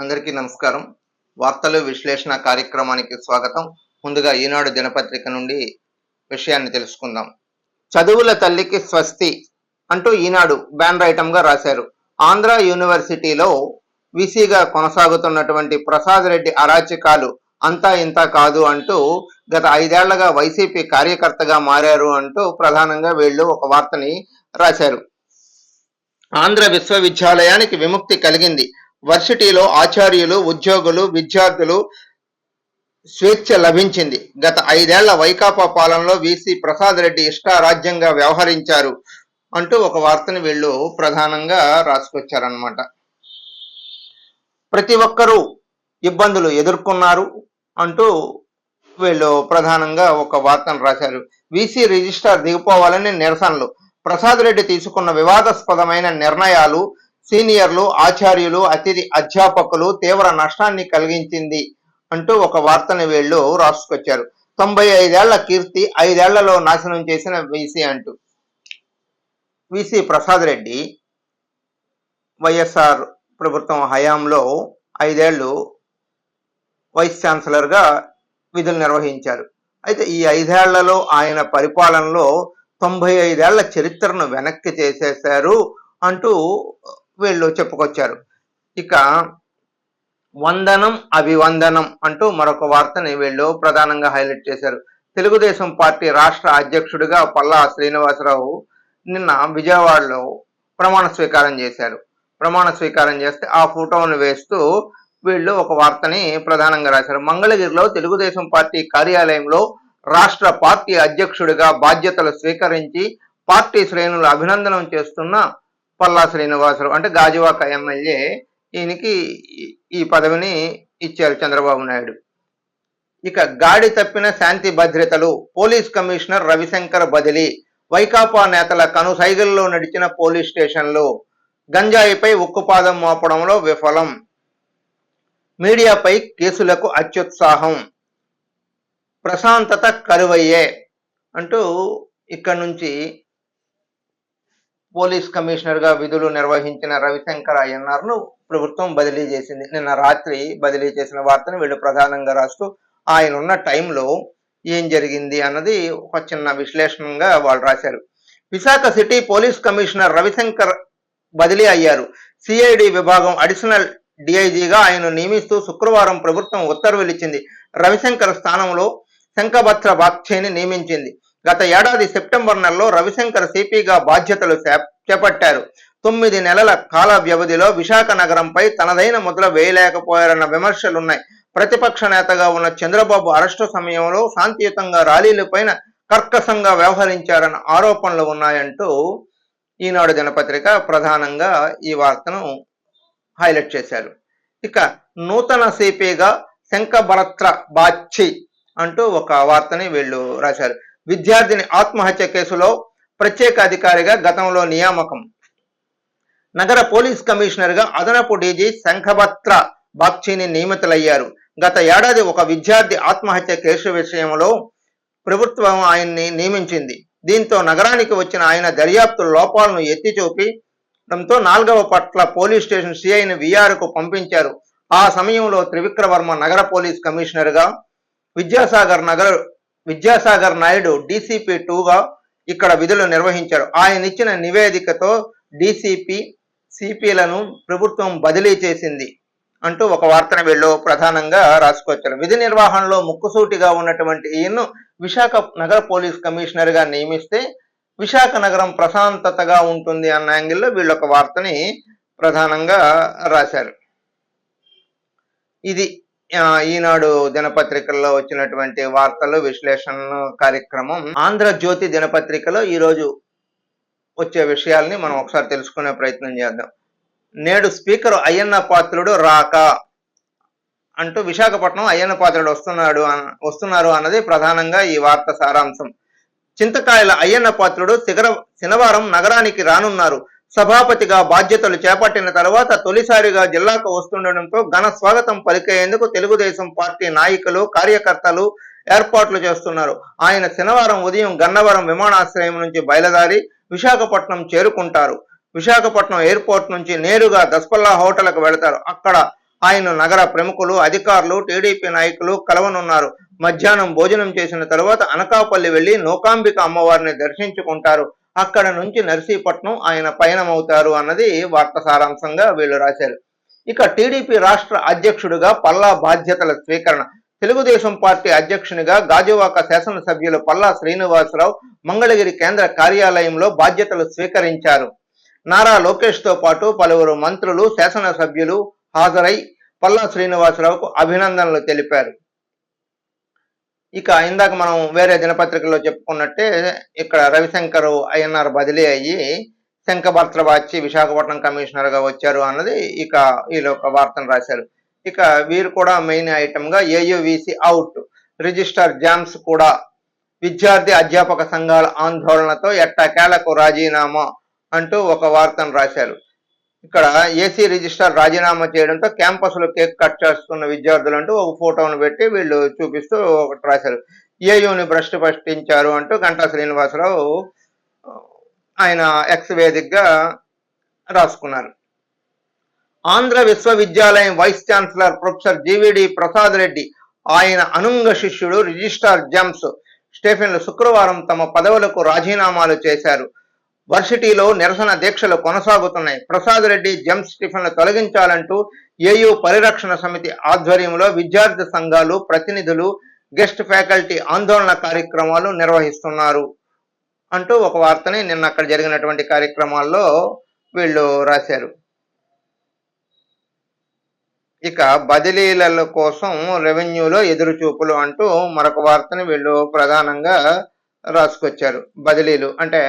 అందరికీ నమస్కారం. వార్తలు విశ్లేషణ కార్యక్రమానికి స్వాగతం. ముందుగా ఈనాడు దినపత్రిక నుండి విషయాన్ని తెలుసుకుందాం. చదువుల తల్లికి స్వస్తి అంటూ ఈనాడు బ్యానర్ ఐటమ్గా రాశారు. ఆంధ్ర యూనివర్సిటీలో విసిగా కొనసాగుతున్నటువంటి ప్రసాద్ రెడ్డి అరాచకాలు అంతా ఇంత కాదు అంటూ గత ఐదేళ్ళగా వైసీపీ కార్యకర్తగా మారారు అంటూ ప్రధానంగా వీళ్ళు ఒక వార్తని రాశారు. ఆంధ్ర విశ్వవిద్యాలయానికి విముక్తి కలిగింది. వర్సిటీలో ఆచార్యులు ఉద్యోగులు విద్యార్థులు స్వేచ్ఛ లభించింది. గత ఐదేళ్ళ వైకాపా పాలనలో వీసీ ప్రసాద్ రెడ్డి ఇష్టారాజ్యంగా వ్యవహరించారు అంటూ ఒక వార్తను వీళ్ళు ప్రధానంగా రాసుకొచ్చారనమాట ప్రతి ఒక్కరూ ఇబ్బందులు ఎదుర్కొన్నారు అంటూ వీళ్ళు ప్రధానంగా ఒక వార్తను రాశారు. వీసీ రిజిస్టార్ దిగిపోవాలని నిరసనలు. ప్రసాద్ రెడ్డి తీసుకున్న వివాదాస్పదమైన నిర్ణయాలు సీనియర్లు ఆచార్యులు అతిథి అధ్యాపకులు తీవ్ర నష్టాన్ని కలిగించింది అంటూ ఒక వార్తని వీళ్ళు రాసుకొచ్చారు. తొంభై ఐదేళ్ళ కీర్తి ఐదేళ్ళలో నాశనం చేసిన వీసీ అంటూ. విసి ప్రసాద్ రెడ్డి వైఎస్ఆర్ ప్రభుత్వం హయాంలో ఐదేళ్ళు వైస్ ఛాన్సలర్గా విధులు నిర్వహించారు. అయితే ఈ ఐదేళ్ళలో ఆయన పరిపాలనలో తొంభై ఐదేళ్ళ చరిత్రను వెనక్కి చేసేశారు అంటూ వీళ్ళు చెప్పుకొచ్చారు. ఇక వందనం అభివందనం అంటూ మరొక వార్తని వీళ్ళు ప్రధానంగా హైలైట్ చేశారు. తెలుగుదేశం పార్టీ రాష్ట్ర అధ్యక్షుడిగా పల్లా శ్రీనివాసరావు నిన్న విజయవాడలో ప్రమాణ స్వీకారం చేశారు. ప్రమాణ స్వీకారం చేస్తే ఆ ఫోటోను వేస్తూ వీళ్ళు ఒక వార్తని ప్రధానంగా రాశారు. మంగళగిరిలో తెలుగుదేశం పార్టీ కార్యాలయంలో రాష్ట్ర పార్టీ అధ్యక్షుడిగా బాధ్యతలు స్వీకరించి పార్టీ శ్రేణులు అభినందనం చేస్తున్న పల్లా శ్రీనివాసరావు అంటే గాజువాక ఎమ్మెల్యే ఈయనకి ఈ పదవిని ఇచ్చారు చంద్రబాబు నాయుడు. ఇక గాడి తప్పిన శాంతి భద్రతలు పోలీస్ కమిషనర్ రవిశంకర్ బదిలీ వైకాపా నేతల కనుసైగల్లో నడిచిన పోలీస్ స్టేషన్లు గంజాయిపై ఉక్కుపాదం మోపడంలో విఫలం. మీడియాపై కేసులకు అత్యుత్సాహం. ప్రశాంతత కరువయ్యే అంటూ ఇక్కడ నుంచి పోలీస్ కమిషనర్గా విధులు నిర్వహించిన రవిశంకర్ అయ్యన్నార్ను ప్రభుత్వం బదిలీ చేసింది. నిన్న రాత్రి బదిలీ చేసిన వార్తను వీళ్ళు ప్రధానంగా రాస్తూ ఆయన ఉన్న టైంలో ఏం జరిగింది? అన్నది ఒక చిన్న విశ్లేషణగా వాళ్ళు రాశారు. Visakha city police commissioner Ravishankar బదిలీ అయ్యారు. సిఐడి విభాగం అడిషనల్ డిఐజీగా ఆయన నియమిస్తూ శుక్రవారం ప్రభుత్వం ఉత్తర్వులు ఇచ్చింది రవిశంకర్ స్థానంలో శంఖభత్ర బాక్చేని నియమించింది. గత ఏడాది సెప్టెంబర్ నెలలో రవిశంకర్ సిపిగా బాధ్యతలు చేపట్టారు. తొమ్మిది నెలల కాల వ్యవధిలో విశాఖ నగరంపై తనదైన ముద్ర వేయలేకపోయారన్న విమర్శలున్నాయి. ప్రతిపక్ష నేతగా ఉన్న చంద్రబాబు అరెస్టు సమయంలో శాంతియుతంగా ర్యాలీలపైన కర్కశంగా వ్యవహరించారన్న ఆరోపణలు ఉన్నాయంటూ ఈనాడు దినపత్రిక ప్రధానంగా ఈ వార్తను హైలైట్ చేశారు. ఇక నూతన సిపిగా శంఖభరత్ర బాచి అంటూ ఒక వార్తని వీళ్ళు రాశారు. విద్యార్థిని ఆత్మహత్య కేసులో ప్రత్యేక అధికారిగా గతంలో నియామకం. నగర పోలీస్ కమిషనర్గా అదనపు డీజీ శంఖభత్ర బాక్చీని నియమితులయ్యారు. గత ఏడాది ఒక విద్యార్థి ఆత్మహత్య కేసు విషయంలో ప్రభుత్వం ఆయన్ని నియమించింది. దీంతో నగరానికి వచ్చిన ఆయన దర్యాప్తు లోపాలను ఎత్తి చూపించడంతో నాలుగవ పట్ల పోలీస్ స్టేషన్ సిఐని విఆర్కు పంపించారు. ఆ సమయంలో త్రివిక్రవర్మ నగర పోలీస్ కమిషనర్గా విద్యాసాగర్ నగర్ విద్యాసాగర్ నాయుడు డీసీపీ టూగా ఇక్కడ విధులు నిర్వహించారు. ఆయన ఇచ్చిన నివేదికతో డీసీపీ సిపిలను ప్రభుత్వం బదిలీ చేసింది అంటూ ఒక వార్తను వీళ్ళు ప్రధానంగా రాసుకొచ్చారు. విధి నిర్వహణలో ముక్కుసూటిగా ఉన్నటువంటి ఈయన్ను విశాఖ నగర పోలీస్ కమిషనర్గా నియమిస్తే విశాఖ నగరం ప్రశాంతతగా ఉంటుంది అన్న యాంగిల్లో వీళ్ళు ఒక వార్తని ప్రధానంగా రాశారు. ఇది ఈనాడు దినపత్రికల్లో వచ్చినటువంటి వార్తలు విశ్లేషణ కార్యక్రమం ఆంధ్రజ్యోతి దినపత్రికలో ఈరోజు వచ్చే విషయాల్ని మనం ఒకసారి తెలుసుకునే ప్రయత్నం చేద్దాం. నేడు స్పీకర్ అయ్యన్న పాత్రుడు రాక అంటూ విశాఖపట్నం అయ్యన్న పాత్రుడు వస్తున్నాడు వస్తున్నారు అన్నది ప్రధానంగా ఈ వార్త సారాంశం. చింతకాయల అయ్యన్న పాత్రుడు శిఖర శనివారం నగరానికి రానున్నారు. సభాపతిగా బాధ్యతలు చేపట్టిన తర్వాత తొలిసారిగా జిల్లాకు వస్తుండటంతో ఘన స్వాగతం పలికేందుకు తెలుగుదేశం పార్టీ నాయకులు కార్యకర్తలు ఏర్పాట్లు చేస్తున్నారు. ఆయన శనివారం ఉదయం గన్నవరం విమానాశ్రయం నుంచి బయలుదేరి విశాఖపట్నం చేరుకుంటారు. విశాఖపట్నం ఎయిర్పోర్ట్ నుంచి నేరుగా దస్పల్లా హోటల్కు వెళతారు. అక్కడ ఆయన నగర ప్రముఖులు అధికారులు టీడీపీ నాయకులు కలవనున్నారు. మధ్యాహ్నం భోజనం చేసిన తరువాత అనకాపల్లి వెళ్ళి నూకాంబిక అమ్మవారిని దర్శించుకుంటారు. అక్కడ నుంచి నర్సీపట్నం ఆయన పయనమవుతారు అన్నది వార్త సారాంశంగా వీళ్ళు రాశారు. ఇక టీడీపీ రాష్ట్ర అధ్యక్షుడిగా పల్లా బాధ్యతల స్వీకరణ. తెలుగుదేశం పార్టీ అధ్యక్షునిగా గాజువాక శాసనసభ్యులు పల్లా శ్రీనివాసరావు మంగళగిరి కేంద్ర కార్యాలయంలో బాధ్యతలు స్వీకరించారు. నారా లోకేష్తో పాటు పలువురు మంత్రులు శాసనసభ్యులు హాజరై పల్లా శ్రీనివాసరావుకు అభినందనలు తెలిపారు. ఇక ఇందాక మనం వేరే దినపత్రికల్లో చెప్పుకున్నట్టే ఇక్కడ రవిశంకర్ ఐఎన్ఆర్ బదిలీ అయ్యి శంఖభర్తల వచ్చి విశాఖపట్నం కమిషనర్గా వచ్చారు అన్నది ఇక వీళ్ళు ఒక వార్తను రాశారు. ఇక వీరు కూడా మెయిన్ ఐటమ్గా ఏయువిసి అవుట్ రిజిస్టర్ జామ్స్ కూడా విద్యార్థి అధ్యాపక సంఘాల ఆందోళనతో ఎట్టకేలకు రాజీనామా అంటూ ఒక వార్తను రాశారు. ఇక్కడ ఏసీ రిజిస్టార్ రాజీనామా చేయడంతో క్యాంపస్లో కేక్ కట్ చేస్తున్న విద్యార్థులు అంటూ ఒక ఫోటోను పెట్టి వీళ్ళు చూపిస్తూ ఒకటి రాశారు. ఏయూని భ్రష్టు పట్టించారు అంటూ గంటా శ్రీనివాసరావు ఆయన ఎక్స్ వేదికగా రాసుకున్నారు. ఆంధ్ర విశ్వవిద్యాలయం vice chancellor professor GVD Prasad Reddy ఆయన అనుంగ శిష్యుడు రిజిస్ట్రార్ జమ్స్ స్టెఫెన్లు శుక్రవారం తమ పదవులకు రాజీనామాలు చేశారు. వర్సిటీలో నిరసన దీక్షలు కొనసాగుతున్నాయి. ప్రసాద్ రెడ్డి జెమ్స్ స్టిఫెన్లు తొలగించాలంటూ ఏయూ పరిరక్షణ సమితి ఆధ్వర్యంలో విద్యార్థి సంఘాలు ప్రతినిధులు గెస్ట్ ఫ్యాకల్టీ ఆందోళన కార్యక్రమాలు నిర్వహిస్తున్నారు అంటూ ఒక వార్తని నిన్న అక్కడ జరిగినటువంటి కార్యక్రమాల్లో వీళ్ళు రాశారు. ఇక బదిలీల కోసం రెవెన్యూలో ఎదురు చూపులు అంటూ మరొక వార్తని వీళ్ళు ప్రధానంగా రాసుకొచ్చారు. బదిలీలు అంటే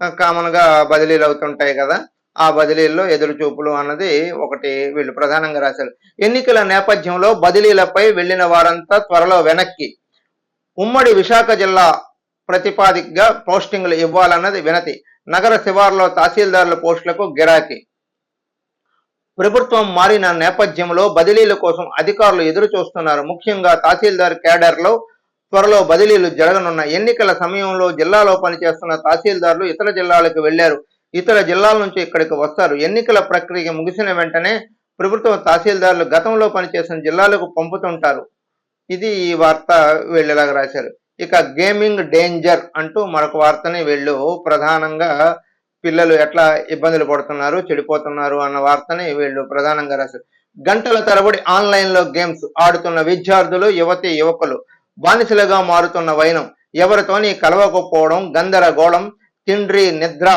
కామన్గా బదిలీలు అవుతుంటాయి కదా ఆ బదిలీల్లో ఎదురు చూపులు అన్నది ఒకటి వీళ్ళు ప్రధానంగా రాశారు. ఎన్నికల నేపథ్యంలో బదిలీలపై వెళ్ళిన వారంతా త్వరలో వెనక్కి. ఉమ్మడి విశాఖ జిల్లా ప్రతిపాదికగా పోస్టింగ్లు ఇవ్వాలన్నది వినతి. నగర శివార్లో తహసీల్దారుల పోస్టులకు గిరాకీ. ప్రభుత్వం మారిన నేపథ్యంలో బదిలీల కోసం అధికారులు ఎదురు చూస్తున్నారు ముఖ్యంగా తహసీల్దార్ కేడర్లో త్వరలో బదిలీలు జరగనున్న ఎన్నికల సమయంలో జిల్లాలో పనిచేస్తున్న తహసీల్దార్లు ఇతర జిల్లాలకు వెళ్ళారు. ఇతర జిల్లాల నుంచి ఇక్కడికి వస్తారు. ఎన్నికల ప్రక్రియ ముగిసిన వెంటనే ప్రభుత్వ తహసీల్దారులు గతంలో పనిచేసిన జిల్లాలకు పంపుతుంటారు. ఇది ఈ వార్త వీళ్ళలాగా రాశారు. ఇక గేమింగ్ డేంజర్ అంటూ మరొక వార్తని వీళ్ళు. ప్రధానంగా పిల్లలు ఎట్లా ఇబ్బందులు పడుతున్నారు చెడిపోతున్నారు అన్న వార్తని వీళ్ళు. ప్రధానంగా రాశారు. గంటల తరబడి ఆన్లైన్లో గేమ్స్ ఆడుతున్న విద్యార్థులు యువతి యువకులు బానిసలుగా మారుతున్న వైనం. ఎవరితోని కలవకపోవడం గందరగోళం తిండ్రి నిద్ర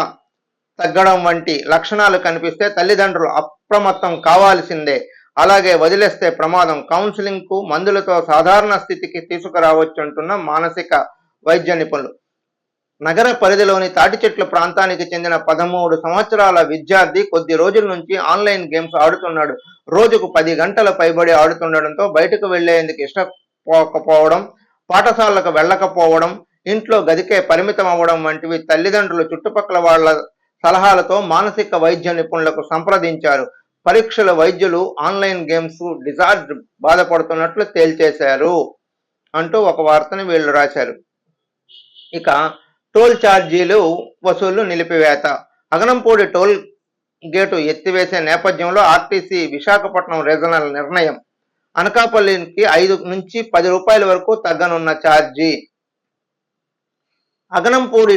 తగ్గడం వంటి లక్షణాలు కనిపిస్తే తల్లిదండ్రులు అప్రమత్తం కావాల్సిందే. అలాగే వదిలేస్తే ప్రమాదం. కౌన్సిలింగ్కు మందులతో సాధారణ స్థితికి తీసుకురావచ్చంటున్న మానసిక వైద్య నిపుణులు. నగర పరిధిలోని తాటి చెట్ల ప్రాంతానికి చెందిన పదమూడు సంవత్సరాల విద్యార్థి కొద్ది రోజుల నుంచి ఆన్లైన్ గేమ్స్ ఆడుతున్నాడు. రోజుకు పది గంటల పైబడి ఆడుతుండడంతో బయటకు వెళ్ళేందుకు పోకపోవడం పాఠశాలకు వెళ్ళకపోవడం ఇంట్లో గదికే పరిమితం అవ్వడం వంటివి తల్లిదండ్రులు చుట్టుపక్కల వాళ్ళ సలహాలతో మానసిక వైద్య నిపుణులకు సంప్రదించారు. పరీక్షల వైద్యులు ఆన్లైన్ గేమ్స్ డిజార్డ్ బాధపడుతున్నట్లు తేల్చేశారు అంటూ ఒక వార్తని వీళ్ళు రాశారు. ఇక టోల్ ఛార్జీలు వసూళ్ళు నిలిపివేత. అగనంపూడి టోల్ గేటు ఎత్తివేసే నేపథ్యంలో ఆర్టీసీ విశాఖపట్నం రీజనల్ నిర్ణయం. అనకాపల్లికి ఐదు నుంచి పది రూపాయల వరకు తగ్గనున్న ఛార్జీ. అగనంపూడి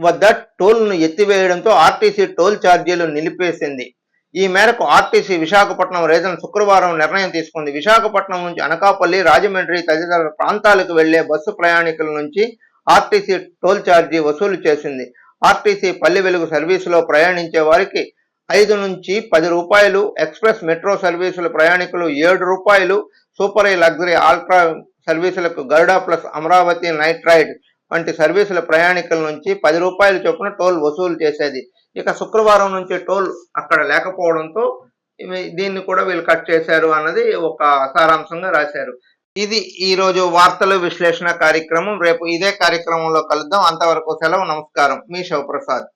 వద్ద టోల్ను ఎత్తివేయడంతో ఆర్టీసీ టోల్ ఛార్జీలు నిలిపేసింది. ఈ మేరకు ఆర్టీసీ విశాఖపట్నం రీజన్ శుక్రవారం నిర్ణయం తీసుకుంది. విశాఖపట్నం నుంచి అనకాపల్లి రాజమండ్రి తదితర ప్రాంతాలకు వెళ్ళే బస్సు ప్రయాణికుల నుంచి ఆర్టీసీ టోల్ ఛార్జీ వసూలు చేసింది. ఆర్టీసీ పల్లె వెలుగు సర్వీసులో ప్రయాణించే వారికి ఐదు నుంచి పది రూపాయలు ఎక్స్ప్రెస్ మెట్రో సర్వీసుల ప్రయాణికులు ఏడు రూపాయలు super luxury ultra సర్వీసులకు Garuda plus Amaravati night ride వంటి సర్వీసుల ప్రయాణికుల నుంచి పది రూపాయల చొప్పున టోల్ వసూలు చేసేది. ఇక శుక్రవారం నుంచి టోల్ అక్కడ లేకపోవడంతో దీన్ని కూడా వీళ్ళు కట్ చేశారు అన్నది ఒక సారాంశంగా రాశారు. ఇది ఈరోజు వార్తలు విశ్లేషణ కార్యక్రమం. రేపు ఇదే కార్యక్రమంలో కలుద్దాం. అంతవరకు సెలవు నమస్కారం. మీ శివప్రసాద్.